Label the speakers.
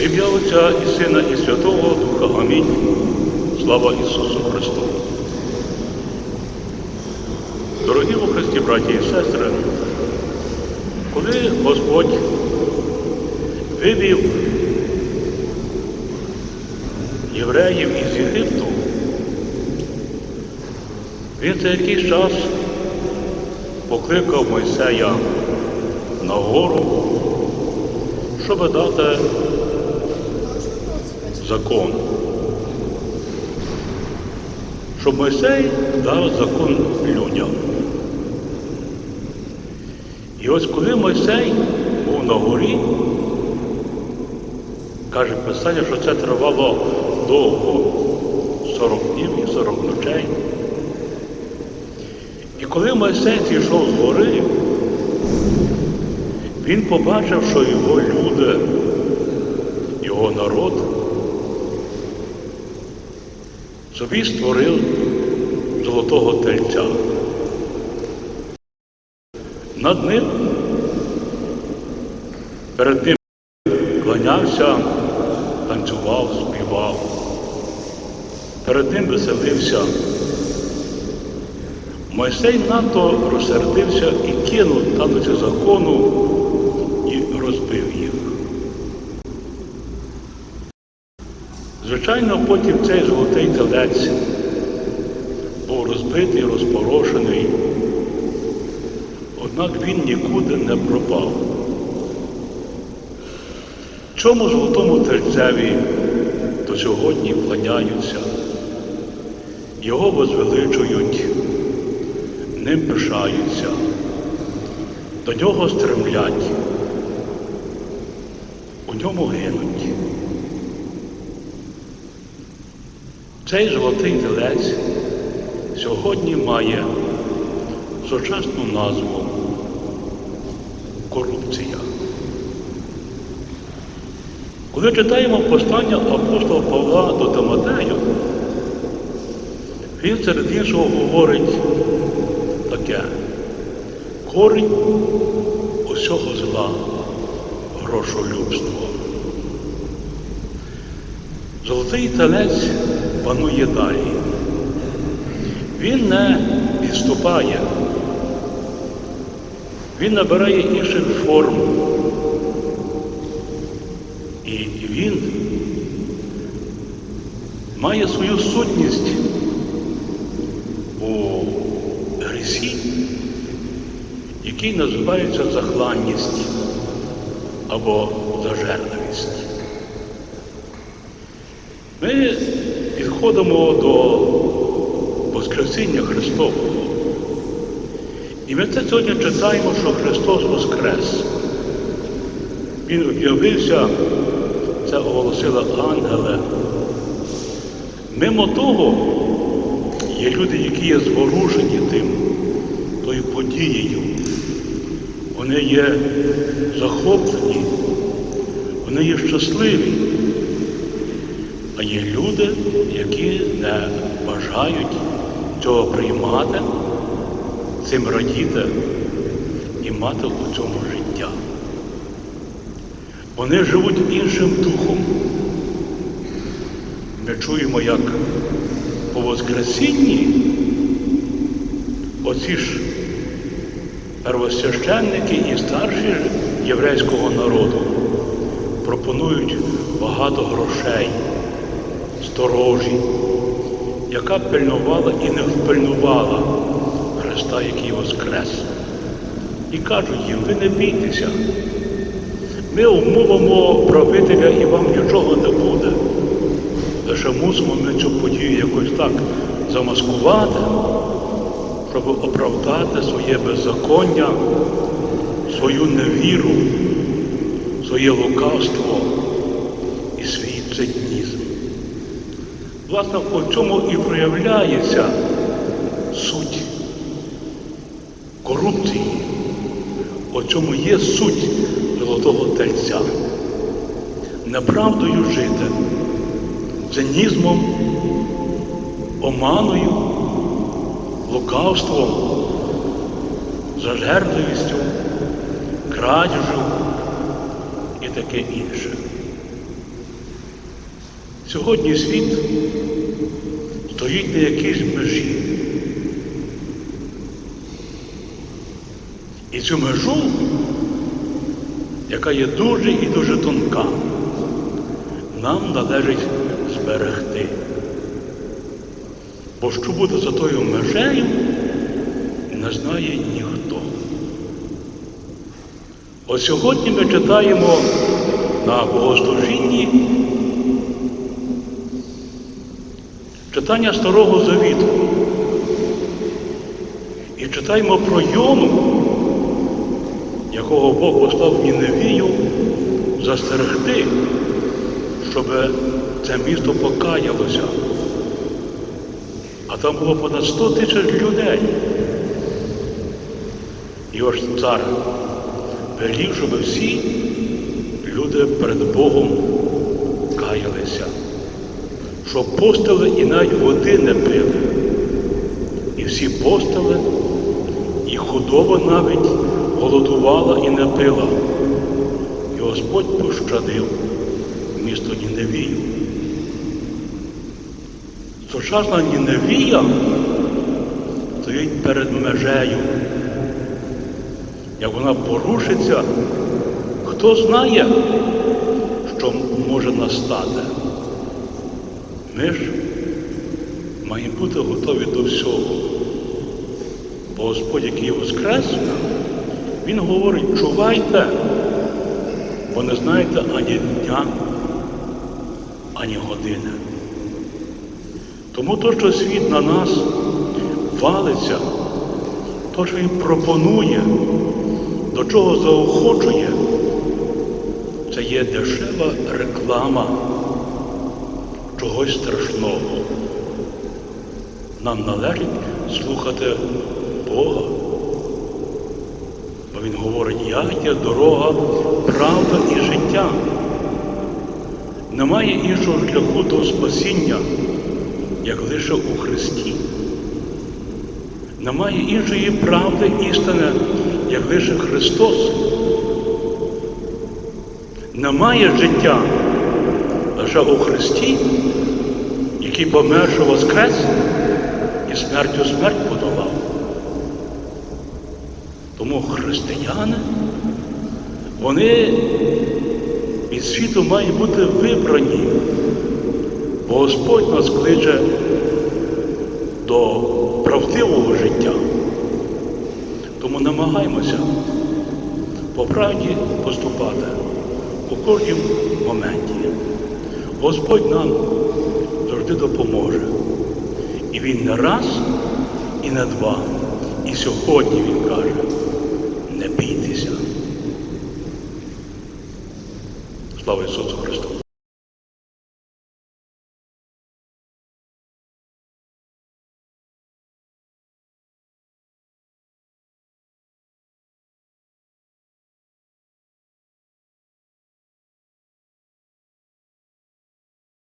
Speaker 1: Ім'я Отця і Сина, і Святого Духа. Амінь. Слава Ісусу Христу. Дорогі у Христі, браті і сестри, коли Господь вивів євреїв із Єгипту, він за якийсь час покликав Мойсея на гору, щоб дати закон. Щоб Мойсей дав закон людям. І ось коли Мойсей був на горі, каже Писання, що це тривало довго 40 днів і 40 ночей. І коли Мойсей зійшов з гори, він побачив, що його люди, його народ собі створив золотого тельця. Над ним перед ним кланявся, танцював, співав. Перед ним веселився. Мойсей надто розсердився і кинув танці закону Звичайно, потім цей золотий телець був розбитий, розпорошений, однак він нікуди не пропав. Чому золотому тельцеві до сьогодні кланяються, його возвеличують, ним пишаються, до нього стремлять, у ньому гинуть. Цей золотий телець сьогодні має сучасну назву корупція. Коли читаємо послання апостола Павла до Тимотею, він серед іншого говорить таке корінь усього зла грошолюбство. Золотий телець панує далі. Він не відступає, він набирає інших форм. І він має свою сутність у грісі, який називається захланність або зажерливість. Ми підходимо до Воскресіння Христового. І ми це сьогодні читаємо, що Христос Воскрес. Він об'явився, це оголосили ангели. Мимо того, є люди, які є зворушені тим, тою подією. Вони є захоплені, вони є щасливі. А є люди, які не бажають цього приймати, цим радіти і мати у цьому життя. Вони живуть іншим духом. Ми чуємо, як по Воскресінні оці ж первосвященники і старші єврейського народу пропонують багато грошей, сторожі, яка пильнувала і не впильнувала Христа, який Воскрес. І кажуть їм, ви не бійтеся. Ми умовимо правителя і вам нічого не буде. Лише мусимо ми цю подію якось так замаскувати, щоб оправдати своє беззаконня, свою невіру, своє лукавство і свій цинізм. Власне, у цьому і проявляється суть корупції. У цьому є суть золотого тельця. Неправдою жити, цинізмом, оманою, лукавством, зажерливістю, крадіжю і таке інше. Сьогодні світ стоїть на якійсь межі. І цю межу, яка є дуже і дуже тонка, нам належить зберегти. Бо що буде за тою межею, не знає ніхто. От сьогодні ми читаємо на богослужінні читання Старого Завіту. І читаємо про Йону, якого Бог послав Ніневію застерегти, щоб це місто покаялося. А там було понад 100 тисяч людей. І ось цар велів, щоб всі люди перед Богом каялися, щоб постили і навіть води не пили. І всі постили, і худоба навіть голодувала і не пила. І Господь пощадив місто Ніневію. Сучасна Ніневія стоїть перед межею. Як вона порушиться, хто знає, що може настати. Ми ж маємо бути готові до всього. Бо Господь, який воскрес, Він говорить, чувайте, бо не знаєте ані дня, ані години. Тому то, що світ на нас валиться, то, що він пропонує, до чого заохочує, це є дешева реклама чогось страшного. Нам належить слухати Бога. Бо Він говорить, я є дорога, правда і життя. Немає іншого шляху до спасіння, як лише у Христі. Немає іншої правди істини, як лише Христос. Немає життя лише у Христі, який померши воскрес і смертю смерть подолав. Тому християни, вони від світу мають бути вибрані, бо Господь нас кличе до правдивого життя. Тому намагаємося по правді поступати у кожному моменті. Господь нам завжди допоможе. І Він не раз, і не два. І сьогодні Він каже, не бійтеся. Слава Ісусу Христу!